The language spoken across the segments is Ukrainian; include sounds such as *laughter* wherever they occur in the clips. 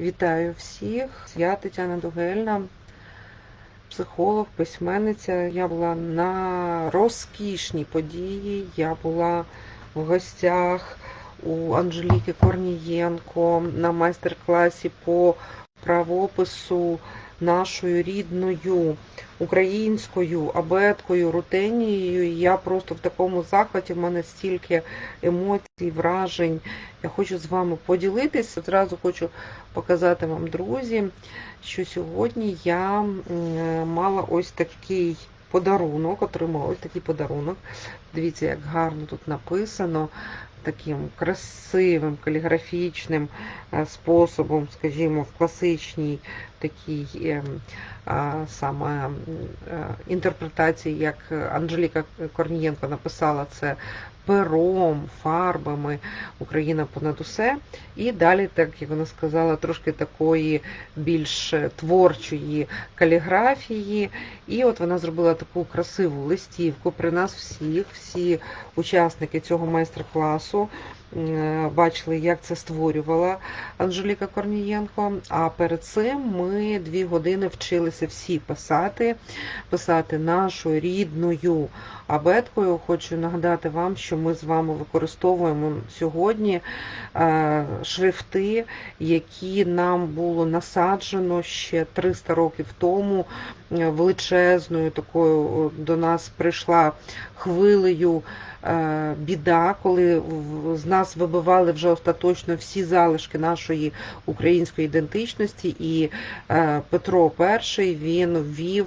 Вітаю всіх! Я Тетяна Дугельна, психолог, письменниця. Я була на розкішній події. Я була в гостях у Анжеліки Корнієнко на майстер-класі по правопису нашою рідною українською абеткою, рутенією. І Я просто в такому захваті, в мене стільки емоцій, вражень. Я хочу з вами поділитися. Одразу хочу показати вам, друзі, що сьогодні я мала ось такий подарунок, отримала ось такий подарунок. Дивіться, як гарно тут написано. Таким красивим каліграфічним е, способом, скажімо, в класичній такій ем, саме е, інтерпретації, як Анжеліка Корнієнко написала це пером, фарбами Україна понад усе. І далі, так як вона сказала, трошки такої більш творчої каліграфії. І от вона зробила таку красиву листівку при нас всіх, всі учасники цього майстер-класу. Бачили, як це створювала Анжеліка Корнієнко. А перед цим ми дві години вчилися всі писати, писати нашою рідною абеткою. Хочу нагадати вам, що ми з вами використовуємо сьогодні е, шрифти, які нам було насаджено ще 300 років тому. Е, Величезною такою до нас прийшла хвилею е, біда, коли з нас вибивали вже остаточно всі залишки нашої української ідентичності, і Петро І він ввів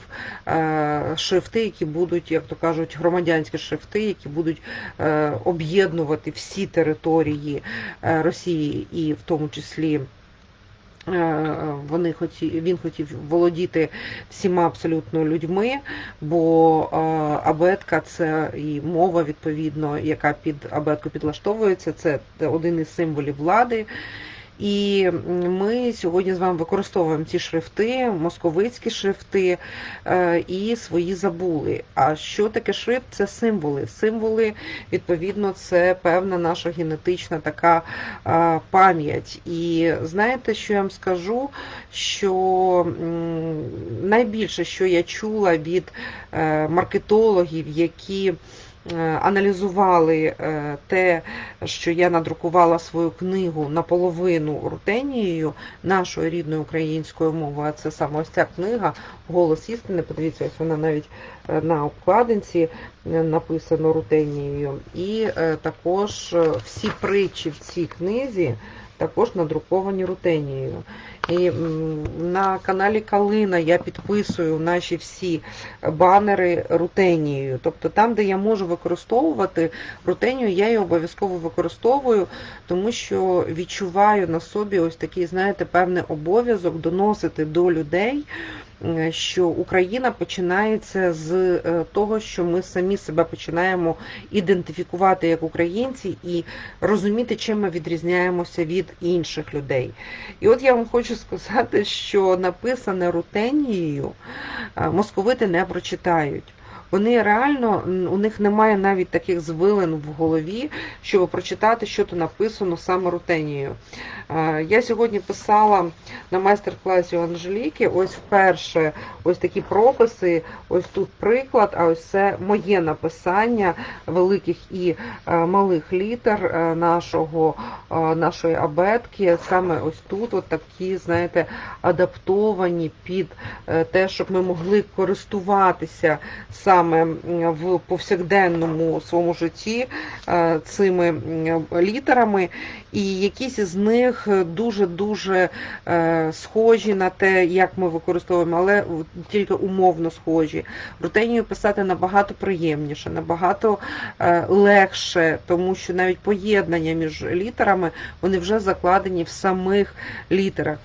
шрифти, які будуть, як то кажуть, громадянські шрифти, які будуть е, об'єднувати всі території е, Росії і в тому числі. е, Вони хотів, він хотів володіти всіма абсолютно людьми, бо абетка це і мова, відповідно, яка під абетку підлаштовується, це один із символів влади. І ми сьогодні з вами використовуємо ці шрифти, московицькі шрифти е, і свої забули. А що таке шрифт? Це символи. Символи, відповідно, це певна наша генетична така е, пам'ять. І знаєте, що я вам скажу? Що найбільше, що я чула від е, маркетологів, які аналізували е, те, що я надрукувала свою книгу наполовину рутенією нашою рідною українською мовою, а це саме ось ця книга Голос істини. Подивіться, ось вона навіть е, на обкладинці е, написано рутенією. І е, також е, всі притчі в цій книзі також надруковані рутенією. І на каналі Калина я підписую наші всі банери рутенією. Тобто там, де я можу використовувати рутенію, я її обов'язково використовую, тому що відчуваю на собі ось такий, знаєте, певний обов'язок доносити до людей. Е, Що Україна починається з е, того, що ми самі себе починаємо ідентифікувати як українці і розуміти, чим ми відрізняємося від інших людей. І от я вам хочу сказати, що написане рутенією е, московити не прочитають. Вони реально, у них немає навіть таких звилин в голові, щоб прочитати, що то написано саме рутенією. Е, Я сьогодні писала на майстер-класі у Анжеліки, ось вперше ось такі прописи, ось тут приклад, а ось це моє написання великих і е, малих літер е, нашого, нашої абетки. Саме ось тут от такі, знаєте, адаптовані під те, щоб ми могли користуватися саме м, в повсякденному своєму житті е, цими літерами, і якісь із них дуже-дуже е, схожі на те, як ми використовуємо, але тільки умовно схожі. Рутенію писати набагато приємніше, набагато е, легше, тому що навіть поєднання між літерами вони вже закладені в самих літерах.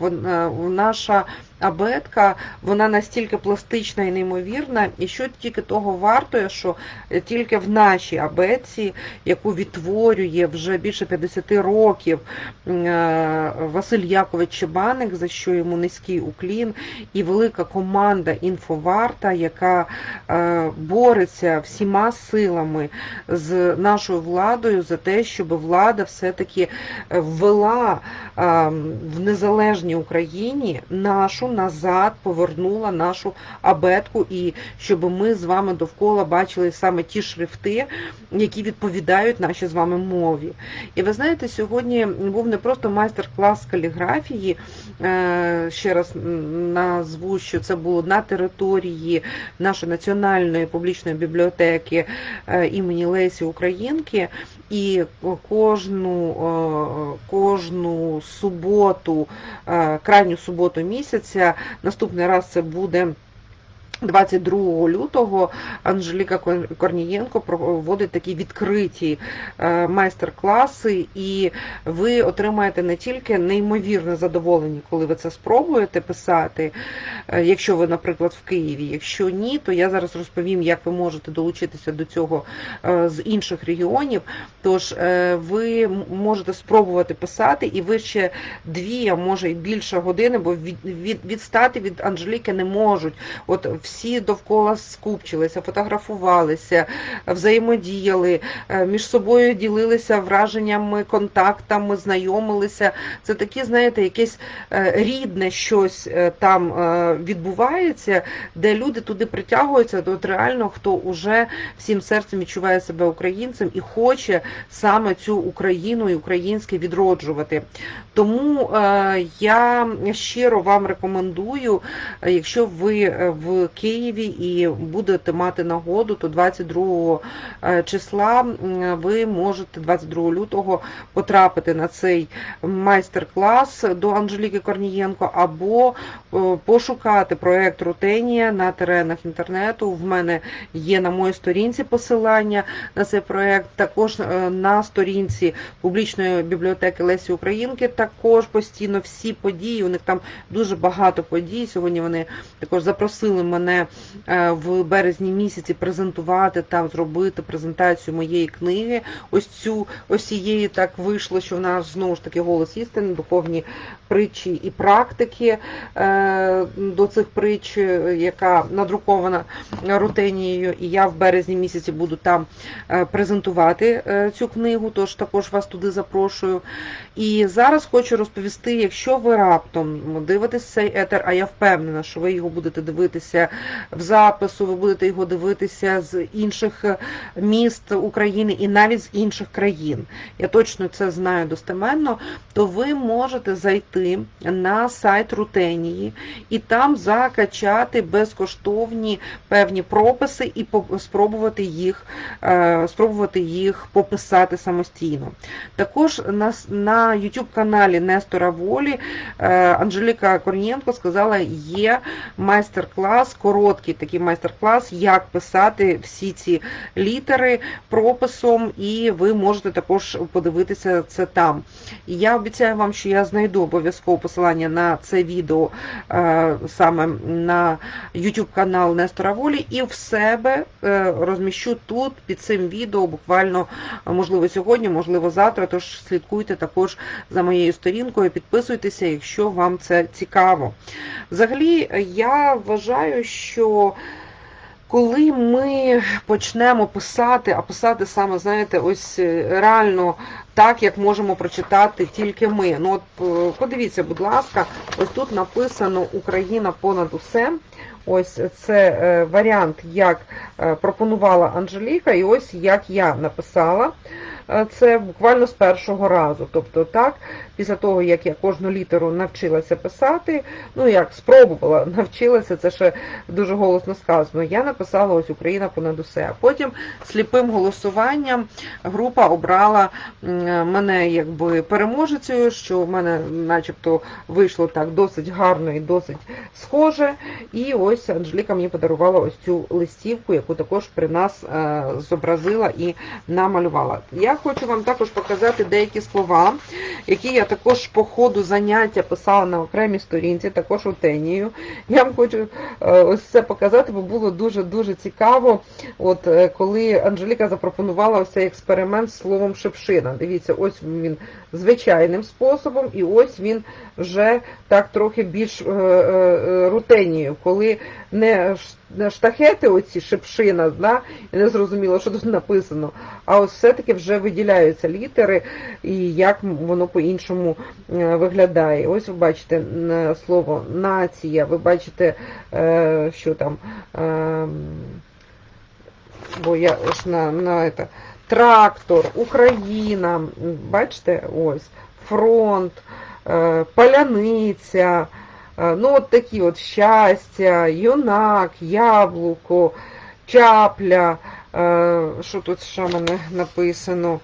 Наша абетка, вона настільки пластична і неймовірна, і що тільки того вартує, що тільки в нашій абетці, яку відтворює вже більше 50 років е, Василь Якович Чебаник, за що йому низький уклін, і велика команда інфоварта, яка е, бореться всіма силами з нашою владою за те, щоб влада все-таки ввела е, в незалежній Україні нашу назад, повернула нашу абетку, і щоб ми з вами довкола бачили саме ті шрифти, які відповідають нашій з вами мові. І ви знаєте, сьогодні був не просто майстер-клас каліграфії. е, Ще раз назву, що це було на території нашої національної публічної бібліотеки е, імені Лесі Українки. І кожну е, кожну суботу, е, крайню суботу місяця, наступний раз це буде. 22 лютого Анжеліка Корнієнко проводить такі відкриті е, майстер-класи, і ви отримаєте не тільки неймовірне задоволення, коли ви це спробуєте писати, е, якщо ви, наприклад, в Києві. Якщо ні, то я зараз розповім, як ви можете долучитися до цього е, з інших регіонів. Тож ви можете спробувати писати, і ви ще дві, а може і більше години, бо відстати від Анжеліки не можуть. От всі довкола скупчилися, фотографувалися, взаємодіяли, е, між собою ділилися враженнями, контактами, знайомилися. Це такі, знаєте, якесь е, рідне щось е, там відбувається, де люди туди притягуються, от реально хто вже всім серцем відчуває себе українцем і хоче саме цю Україну і українське відроджувати. Тому я щиро вам рекомендую, якщо ви в Києві і будете мати нагоду, то 22 е, числа ви можете 22 лютого потрапити на цей майстер-клас до Анжеліки Корнієнко або е, пошукати проєкт Рутенія на теренах інтернету. В мене є на моїй сторінці посилання на цей проєкт. Також е, на сторінці публічної бібліотеки Лесі Українки також постійно всі події. У них там дуже багато подій. Сьогодні вони також запросили мене мене е, в березні місяці презентувати там, зробити презентацію моєї книги. Ось цю ось цієї так вийшло, що в нас знову ж таки голос істини, духовні притчі і практики е, до цих притч, яка надрукована рутенією. І я в березні місяці буду там е, презентувати цю книгу, тож також вас туди запрошую. І зараз хочу розповісти, якщо ви раптом дивитесь цей етер, а я впевнена, що ви його будете дивитися в запису, ви будете його дивитися з інших е, міст України і навіть з інших країн. Я точно це знаю достеменно, то ви можете зайти на сайт Рутенії і там закачати безкоштовні певні прописи і спробувати їх е, спробувати їх пописати самостійно. Також на YouTube каналі Нестора Волі е, Анжеліка Корнієнко сказала, є майстер-клас короткий такий майстер-клас, як писати всі ці літери прописом, і ви можете також подивитися це там. І я обіцяю вам, що я знайду обов'язково посилання на це відео е, саме на YouTube канал Нестора Волі, і в себе е, розміщу тут під цим відео, буквально, можливо, сьогодні, можливо, завтра. Тож слідкуйте також за моєю сторінкою, підписуйтеся, якщо вам це цікаво. Взагалі, я вважаю, що коли ми почнемо писати, а писати саме, знаєте, ось е, реально так, як можемо прочитати тільки ми. Ну от е, подивіться, будь ласка, ось тут написано Україна понад усе. Ось це е, варіант, як пропонувала Анжеліка, і ось як я написала. Це буквально з першого разу. Тобто, так, після того, як я кожну літеру навчилася писати, ну як спробувала, *laughs* навчилася, це ще дуже голосно сказано. Я написала ось Україна понад усе. А потім сліпим голосуванням група обрала мене якби переможецею, що в мене начебто вийшло так досить гарно і досить схоже. І ось Анжеліка мені подарувала ось цю листівку, яку також при нас е, зобразила і намалювала. Я хочу вам також показати деякі слова, які я також по ходу заняття писала на окремій сторінці, також у тенію. Я вам хочу е, ось це показати, бо було дуже-дуже цікаво, от е, коли Анжеліка запропонувала ось цей експеримент з словом шипшина. Дивіться, ось він звичайним способом, і ось він вже так трохи більш е, е, е, коли не штахети, оці шипшина, да, і не зрозуміло, що тут написано, а ось все-таки вже виділяються літери і як воно по-іншому виглядає. Ось ви бачите слово нація, ви бачите, що там. ем, бо я ж на, на это, трактор, Україна, бачите, ось, фронт, е, паляниця, е, ну от такі от щастя, юнак, яблуко, чапля, е, що тут ще мене написано?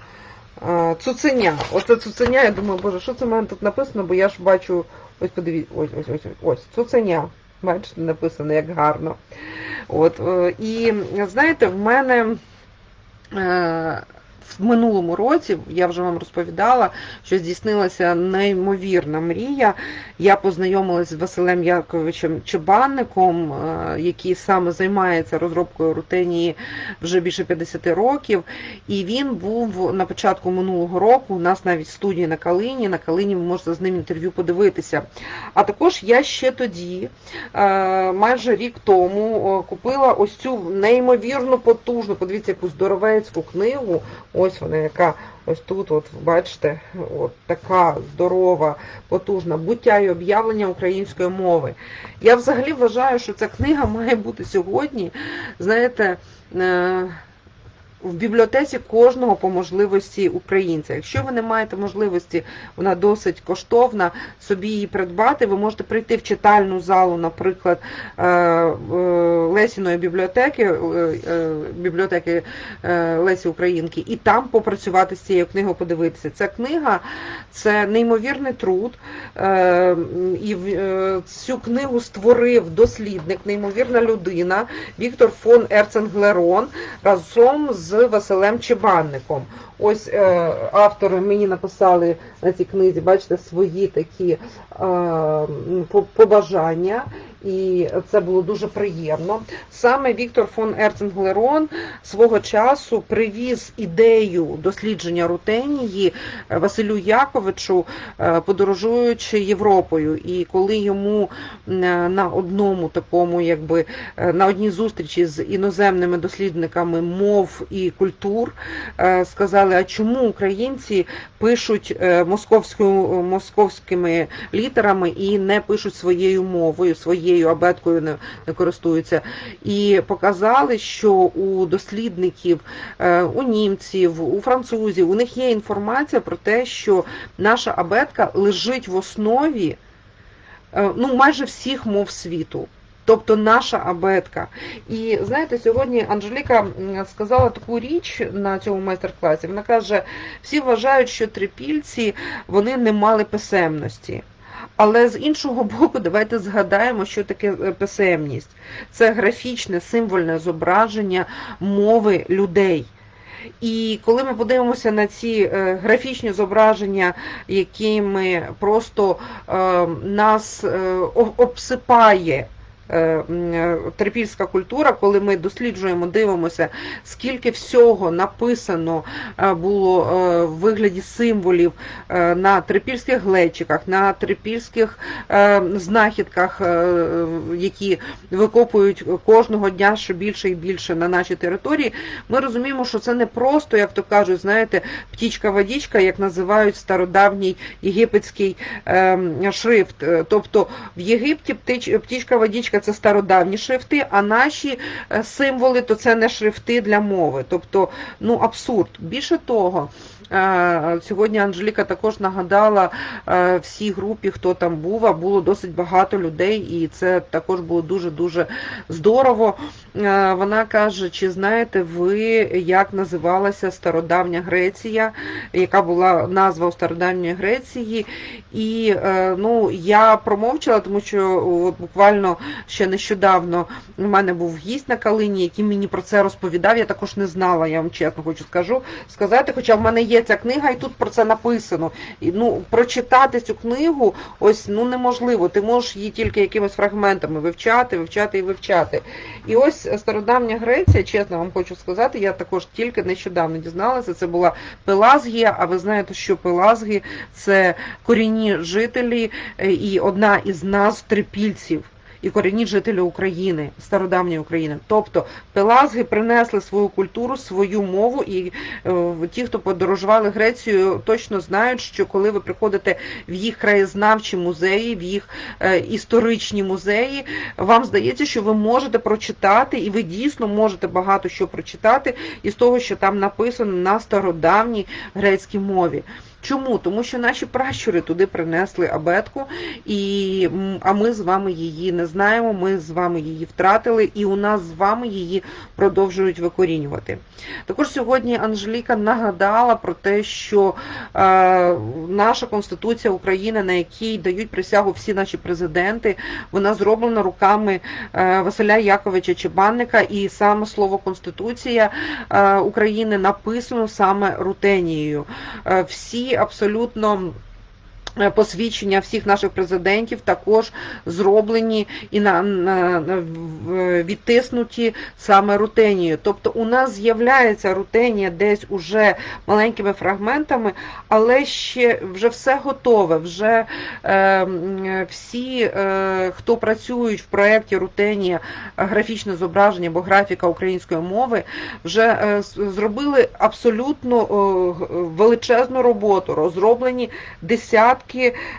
Цуценя. Оце цуценя, я думаю, боже, що це в мене тут написано, бо я ж бачу, ось подивіться, ось, ось, ось, ось, цуценя. Бачите, написано, як гарно. От, і знаєте, в мене е, в минулому році, я вже вам розповідала, що здійснилася неймовірна мрія. Я познайомилася з Василем Яковичем Чебанником, е, який саме займається розробкою рутенії вже більше 50 років. І він був на початку минулого року у нас навіть в студії на Калині. На Калині ви можете з ним інтерв'ю подивитися. А також я ще тоді, е, майже рік тому, купила ось цю неймовірно потужну, подивіться, яку здоровецьку книгу. Ось вона, яка ось тут, от бачите, от така здорова, потужна буття і об'явлення української мови. Я взагалі вважаю, що ця книга має бути сьогодні, знаєте, е, в бібліотеці кожного по можливості українця. Якщо ви не маєте можливості, вона досить коштовна, собі її придбати, ви можете прийти в читальну залу, наприклад, е, е, Лесіної бібліотеки, е, бібліотеки Лесі Українки, і там попрацювати з цією книгою, подивитися. Ця книга це неймовірний труд. Е, І е, цю книгу створив дослідник, неймовірна людина Віктор фон Ерценглерон разом з Василем Чебанником. Ось е, автори мені написали на цій книзі, бачите, свої такі побажання, і це було дуже приємно. Саме Віктор фон Ерценглерон свого часу привіз ідею дослідження рутенії Василю Яковичу, е, подорожуючи Європою. І коли йому е, на одному такому, якби е, на одній зустрічі з іноземними дослідниками мов і культур сказали, а чому українці пишуть московською московськими літерами і не пишуть своєю мовою, своєю абеткою не, не користуються. І показали, що у дослідників, е, у німців, у французів, у них є інформація про те, що наша абетка лежить в основі е, ну, майже всіх мов світу. Тобто наша абетка. І знаєте, сьогодні Анжеліка сказала таку річ на цьому майстер-класі. Вона каже, всі вважають, що трипільці вони не мали писемності. Але з іншого *laughs* боку, давайте згадаємо, що таке е, писемність. Це графічне символьне зображення мови людей. І коли ми подивимося на ці е, графічні зображення, якими просто е, нас е, обсипає е, е, трипільська культура, коли ми досліджуємо, дивимося, скільки всього написано е, було в вигляді символів на трипільських глечиках, на трипільських знахідках, які викопують кожного дня ще більше і більше на нашій території, ми розуміємо, що це не просто, як то кажуть, знаєте, птічка-водічка, як називають стародавній єгипетський ем, шрифт. Тобто в Єгипті птич- це стародавні шрифти, а наші е, символи то це не шрифти для мови. Тобто, ну абсурд. Більше того, Сьогодні Анжеліка також нагадала е, всій групі, хто там був, а було досить багато людей, і це також було дуже-дуже здорово. Е, Вона каже: чи знаєте ви, як називалася стародавня Греція, яка була назва у стародавньої Греції? І е, ну, я промовчала, тому що от буквально ще нещодавно у мене був гість на Калині, який мені про це розповідав. Я також не знала, я вам чесно хочу скажу сказати. Хоча в мене ця книга, і тут про це написано. І, ну, прочитати цю книгу ось ну неможливо. Ти можеш її тільки якимись фрагментами вивчати, вивчати і вивчати. І ось стародавня Греція, чесно вам хочу сказати, я також тільки нещодавно дізналася. Це була Пелазгія. А ви знаєте, що Пелазги це корінні жителі е, і одна із назв трипільців. І корінні жителі України, стародавньої України. Тобто пелазги принесли свою культуру, свою мову, і е, ті, хто подорожували Грецію, точно знають, що коли ви приходите в їх краєзнавчі музеї, в їх е, історичні музеї, вам здається, що ви можете прочитати, і ви дійсно можете багато що прочитати із того, що там написано на стародавній грецькій мові. Чому? Тому що наші пращури туди принесли абетку, і, а ми з вами її не знаємо, ми з вами її втратили, і у нас з вами її продовжують викорінювати. Також сьогодні Анжеліка нагадала про те, що е, наша Конституція України, на якій дають присягу всі наші президенти, вона зроблена руками е, Василя Яковича Чебанника, і саме слово Конституція е, України написано саме рутенією. Е, всі абсолютно посвідчення всіх наших президентів також зроблені і на, на, на- відтиснуті саме рутенією. Тобто у нас з'являється рутенія десь уже маленькими фрагментами, але ще вже все готове. Вже е, всі, е, хто працюють в проєкті Рутенія графічне зображення або графіка української мови, вже е, зробили абсолютно е, величезну роботу. Розроблені десятки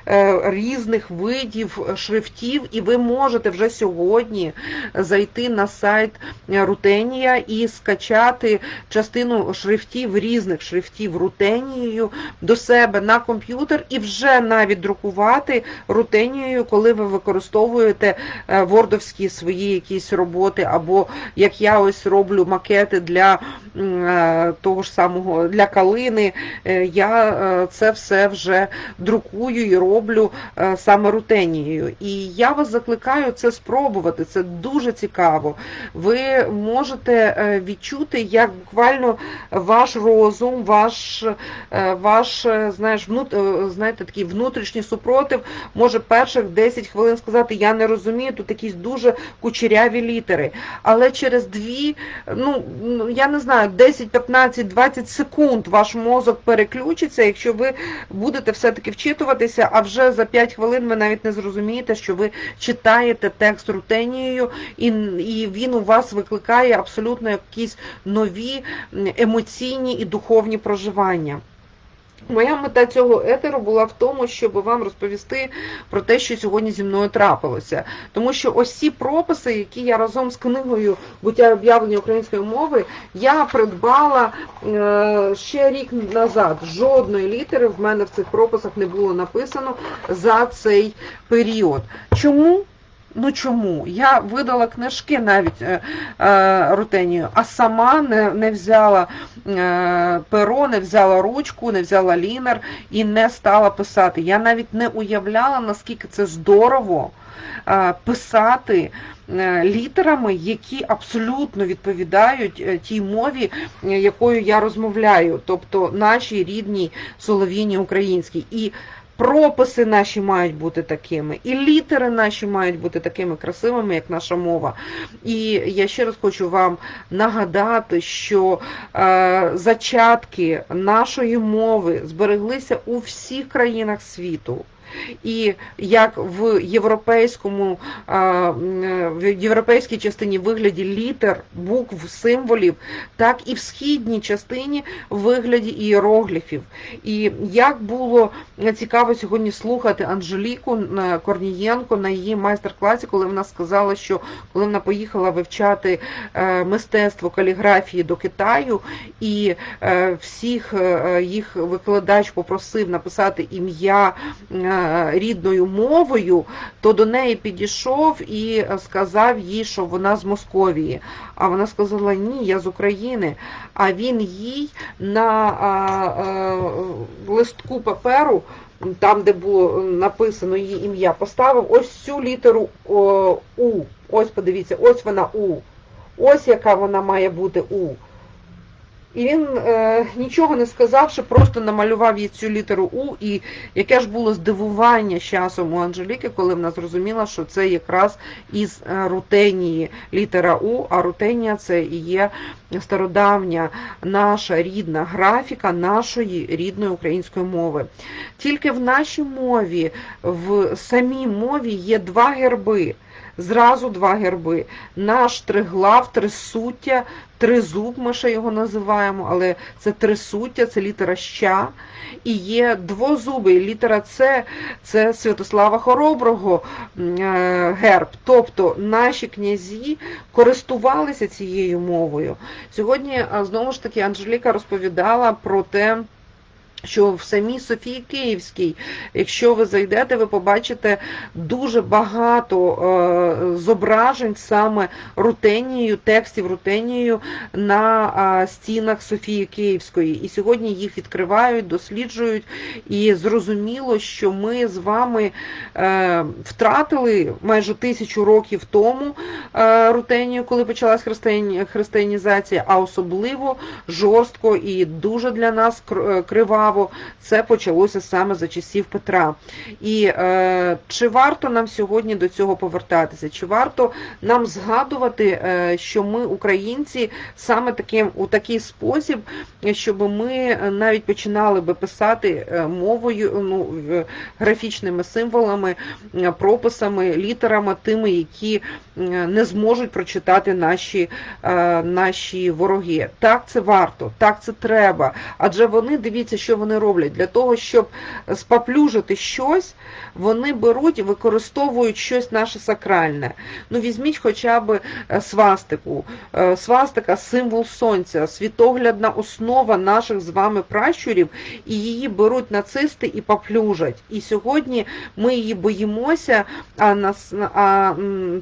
е, різних видів шрифтів, і ви можете вже сьогодні зайти на сайт Рутенія і скачати частину шрифтів, різних шрифтів Рутенією до себе на комп'ютер і вже навіть друкувати Рутенією, коли ви використовуєте е, вордовські свої якісь роботи, або як я ось роблю макети для е, того ж самого для калини, я це все вже друкую і роблю е, саме рутенією. І я вас закликаю це спробувати. Це дуже цікаво. Ви можете е, відчути, як буквально ваш розум, ваш, е, ваш знаєш, внут, знаєте, такий внутрішній супротив може перших 10 хвилин сказати, я не розумію, тут якісь дуже кучеряві літери. Але через дві, ну я не знаю, 10, 15, 20 секунд ваш мозок переключиться, якщо ви будете все-таки вчитуватися, а вже за 5 хвилин ви навіть не зрозумієте, що ви читаєте текст рутенією, і, і він у вас викликає абсолютно якісь нові емоційні і духовні проживання. Моя мета цього етеру була в тому, щоб вам розповісти про те, що сьогодні зі мною трапилося. Тому що ось ці прописи, які я разом з книгою буття об'явлення української мови, я придбала е, ще рік назад. Жодної літери в мене в цих прописах не було написано за цей період. Чому? Ну чому? Я видала книжки навіть е, е, рутенію, а сама не, не взяла е, перо, не взяла ручку, не взяла лінер і не стала писати. Я навіть не уявляла, наскільки це здорово е, писати е, літерами, які абсолютно відповідають е, тій мові, е, якою я розмовляю, тобто нашій рідній солов'їні українській. І прописи наші мають бути такими, і літери наші мають бути такими красивими, як наша мова. І я ще раз хочу вам нагадати, що е, зачатки нашої мови збереглися у всіх країнах світу. І як в європейському в європейській частині вигляді літер, букв, символів, так і в східній частині вигляді ієрогліфів. І як було цікаво сьогодні слухати Анжеліку Корнієнко на її майстер-класі, коли вона сказала, що коли вона поїхала вивчати е, мистецтво каліграфії до Китаю, і е, всіх е, їх викладач попросив написати ім'я рідною мовою, то до неї підійшов і сказав їй, що вона з Московії. А вона сказала: Ні, я з України. А він їй на листку паперу, там, де було написано її ім'я, поставив ось цю літеру У. Ось подивіться, ось вона У. Ось яка вона має бути У. І він, е, нічого не сказавши, просто намалював їй цю літеру У, і яке ж було здивування часом у Анжеліки, коли вона зрозуміла, що це якраз із е, рутенії літера У, а рутенія це і є стародавня наша рідна графіка нашої рідної української мови. Тільки в нашій мові, в самій мові є два герби. Зразу два герби. Наш триглав, трисуття, тризуб, ми ще його називаємо, але це трисуття, це літера ща. І є двозубий, літера С, це Святослава Хороброго е, герб. Тобто наші князі користувалися цією мовою. Сьогодні, знову ж таки, Анжеліка розповідала про те, що в самій Софії Київській, якщо ви зайдете, ви побачите дуже багато е, зображень саме рутенією, текстів рутенією на е, стінах Софії Київської. І сьогодні їх відкривають, досліджують, і зрозуміло, що ми з вами е, втратили майже тисячу років тому е, рутенію, коли почалась християні- християнізація, а особливо жорстко і дуже для нас кр- е. Це почалося саме за часів Петра. І е, чи варто нам сьогодні до цього повертатися? Чи варто нам згадувати, е, що ми, українці, саме таким у такий спосіб, щоб ми навіть починали би писати е, мовою, ну графічними символами, е, прописами, літерами, тими, які е, не зможуть прочитати наші, наші вороги. Так це варто, так це треба. Адже вони дивіться, що вони роблять для того, щоб споплюжити щось, вони беруть і використовують щось наше сакральне. Ну візьміть хоча б е, свастику. Е, Свастика символ сонця, світоглядна основа наших з вами пращурів, і її беруть нацисти і поплюжать. І сьогодні ми її боїмося, а нас а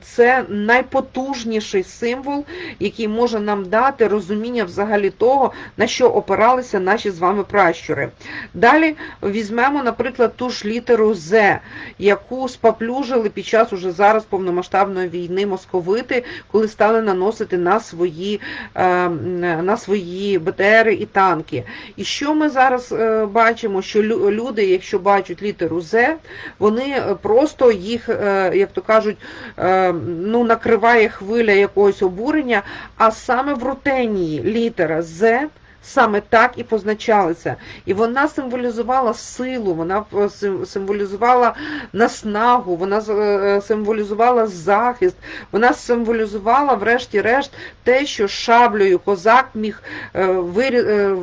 це найпотужніший символ, який може нам дати розуміння взагалі того, на що опиралися наші з вами пращури. Далі візьмемо, наприклад, ту ж літеру З, яку споплюжили під час уже зараз повномасштабної війни московити, коли стали наносити на свої, е, на свої БТРи і танки. І що ми зараз е, бачимо? Що люди, якщо бачать літеру З, вони просто їх, е, як то кажуть, ну, накриває хвиля якогось обурення, а саме в рутенії літера З саме так і позначалася. І вона символізувала силу, вона е, символізувала наснагу, вона е, символізувала захист, вона символізувала, врешті-решт, те, що шаблею козак міг е,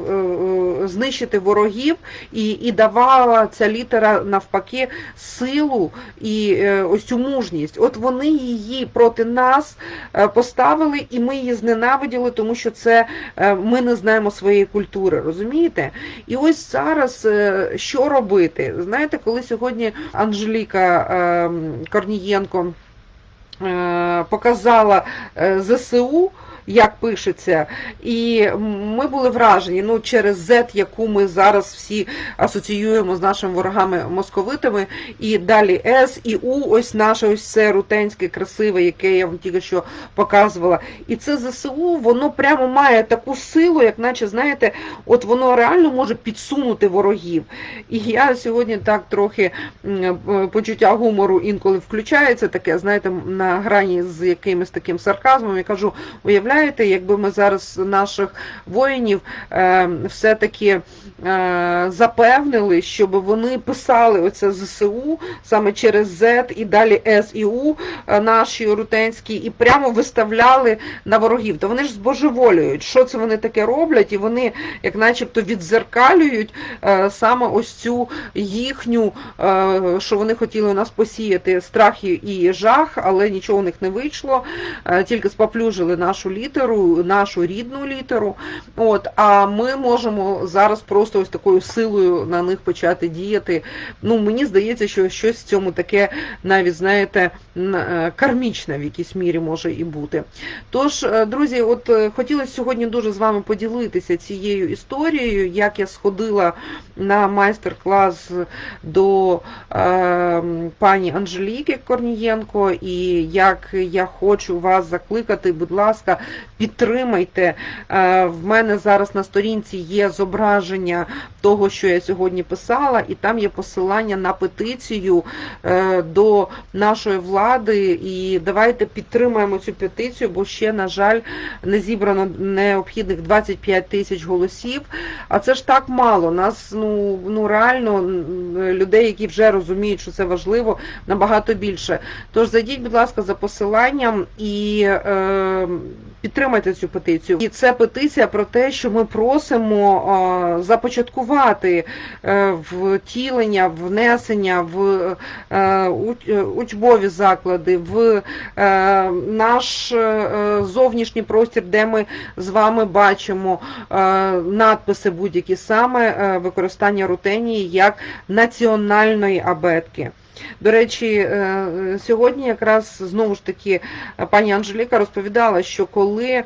знищити ворогів, і, і давала ця літера навпаки силу і ось цю мужність. От вони її проти нас поставили, і ми її зненавиділи, тому що це ми не знаємо своєї культури, розумієте? І ось зараз е, що робити? Знаєте, коли сьогодні Анжеліка е, Корнієнко е, показала е, ЗСУ. Як пишеться, і ми були вражені ну через Z, яку ми зараз всі асоціюємо з нашими ворогами московитами, і далі С, і У, ось наше ось це рутенське, красиве, яке я вам тільки що показувала. І це ЗСУ, воно прямо має таку силу, як наче, знаєте, от воно реально може підсунути ворогів. І я сьогодні так трохи е, почуття гумору інколи включається таке, знаєте, на грані з якимось таким сарказмом. Я кажу, уявляєте, Уявляєте, якби ми зараз наших воїнів е, все-таки е, запевнили, щоб вони писали оце ЗСУ саме через Z і далі С і У е, наші рутенські, і прямо виставляли на ворогів. То вони ж збожеволюють, що це вони таке роблять, і вони, як начебто, відзеркалюють саме ось цю їхню, що вони хотіли у нас посіяти страх і- жах, але нічого у них не вийшло. Тільки споплюжили нашу літеру, нашу рідну літеру. От, а ми можемо зараз просто ось такою силою на них почати діяти. Ну, мені здається, що щось в цьому таке навіть, знаєте, е, кармічне в якійсь мірі може і бути. Тож, е, друзі, от е, хотілося сьогодні дуже з вами поділитися цією історією, як я сходила на майстер-клас до е, пані Анжеліки Корнієнко, і як я хочу вас закликати, будь ласка, підтримайте. Е, в мене зараз на сторінці є зображення того, що я сьогодні писала, і там є посилання на петицію е, до нашої влади. І давайте підтримаємо цю петицію, бо ще, на жаль, не зібрано необхідних 25 тисяч голосів. А це ж так мало. Нас ну, ну реально людей, які вже розуміють, що це важливо, набагато більше. Тож зайдіть, будь ласка, за посиланням і е, підтримайте цю петицію. І це петиція про те, що ми просимо започаткувати е, втілення, внесення в е, е, учбові заклади, в наш зовнішній простір, де ми з вами бачимо надписи будь-які саме використання рутенії як національної абетки. До речі, е, сьогодні якраз знову ж таки е, пані Анжеліка розповідала, що коли е,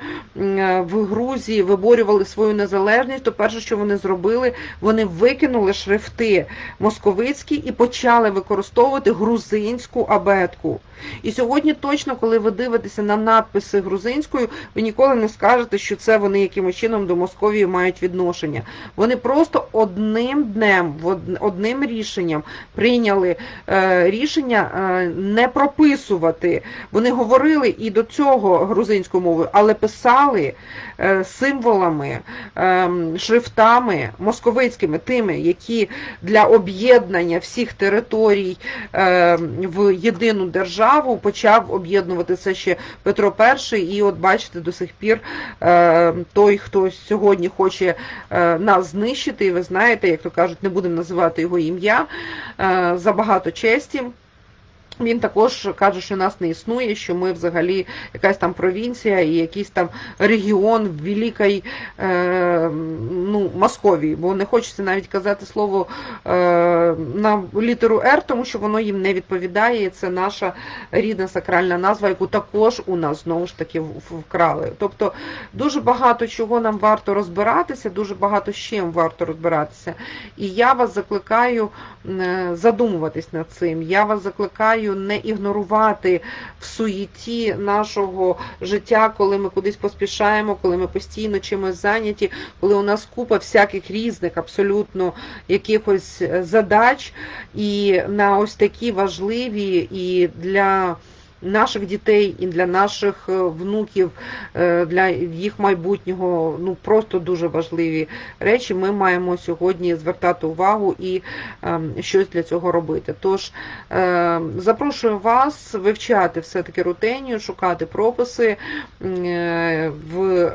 в Грузії виборювали свою незалежність, то перше, що вони зробили, вони викинули шрифти московицькі і почали використовувати грузинську абетку. І сьогодні точно, коли ви дивитеся на надписи грузинською, ви ніколи не скажете, що це вони якимось чином до Московії мають відношення. Вони просто одним днем, одним рішенням прийняли е, рішення е, не прописувати. Вони говорили і до цього грузинською мовою, але писали е, символами, е, шрифтами московицькими, тими, які для об'єднання всіх територій е, в єдину державу почав об'єднувати це ще Петро І. І от бачите, до сих пір е, той, хто сьогодні хоче е, нас знищити, і ви знаєте, як то кажуть, не будемо називати його ім'я е, за багато честі. Він також каже, що нас не існує, що ми взагалі якась там провінція і якийсь там регіон в великій е, ну, Московії, бо не хочеться навіть казати слово е, на літеру Р, тому що воно їм не відповідає. і Це наша рідна сакральна назва, яку також у нас знову ж таки вкрали. Тобто дуже багато чого нам варто розбиратися, дуже багато з чим варто розбиратися. І я вас закликаю е, задумуватись над цим. Я вас закликаю не ігнорувати в суєті нашого життя, коли ми кудись поспішаємо, коли ми постійно чимось зайняті, коли у нас купа всяких різних абсолютно якихось е, задач, і на ось такі важливі і для наших дітей і для наших е, внуків, е, для їх майбутнього, ну просто дуже важливі речі. Ми маємо сьогодні звертати увагу і ем, щось для цього робити. Тож е, запрошую вас вивчати все-таки рутенію, шукати прописи е, в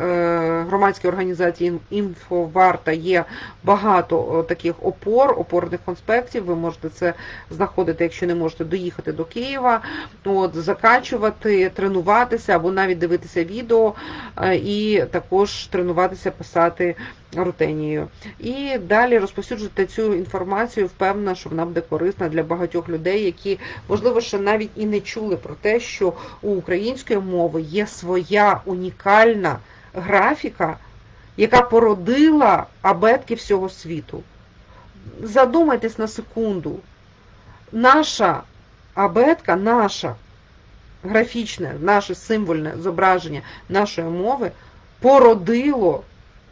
громадській організації «Інфоварта» є багато таких опор, опорних конспектів. Ви можете це знаходити, якщо не можете доїхати до Києва. От, закачувати, тренуватися або навіть дивитися відео е, і також тренуватися писати рутенією. І далі розповсюджувати цю інформацію, впевнена, що вона буде корисна для багатьох людей, які, можливо, ще навіть і не чули про те, що у української мови є своя унікальна графіка, яка породила абетки всього світу. Задумайтесь на секунду. Наша абетка, наша графічне, наше символьне зображення нашої мови породило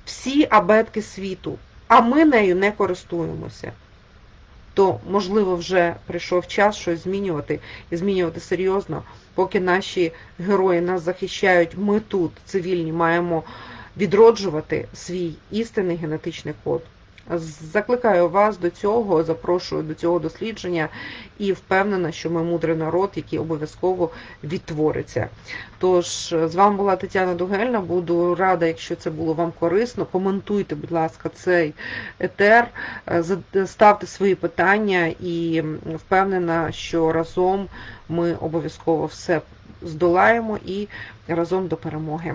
всі абетки світу, а ми нею не користуємося. то можливо вже прийшов час щось змінювати і змінювати серйозно. Поки наші герої нас захищають, ми тут, цивільні, маємо відроджувати свій істинний генетичний код. Закликаю вас до цього, запрошую до цього дослідження і впевнена, що ми мудрий народ, який обов'язково відтвориться. Тож з вами була Тетяна Дугельна. Буду рада, якщо це було вам корисно. Коментуйте, будь ласка, цей етер, ставте свої питання і впевнена, що разом ми обов'язково все здолаємо і разом до перемоги.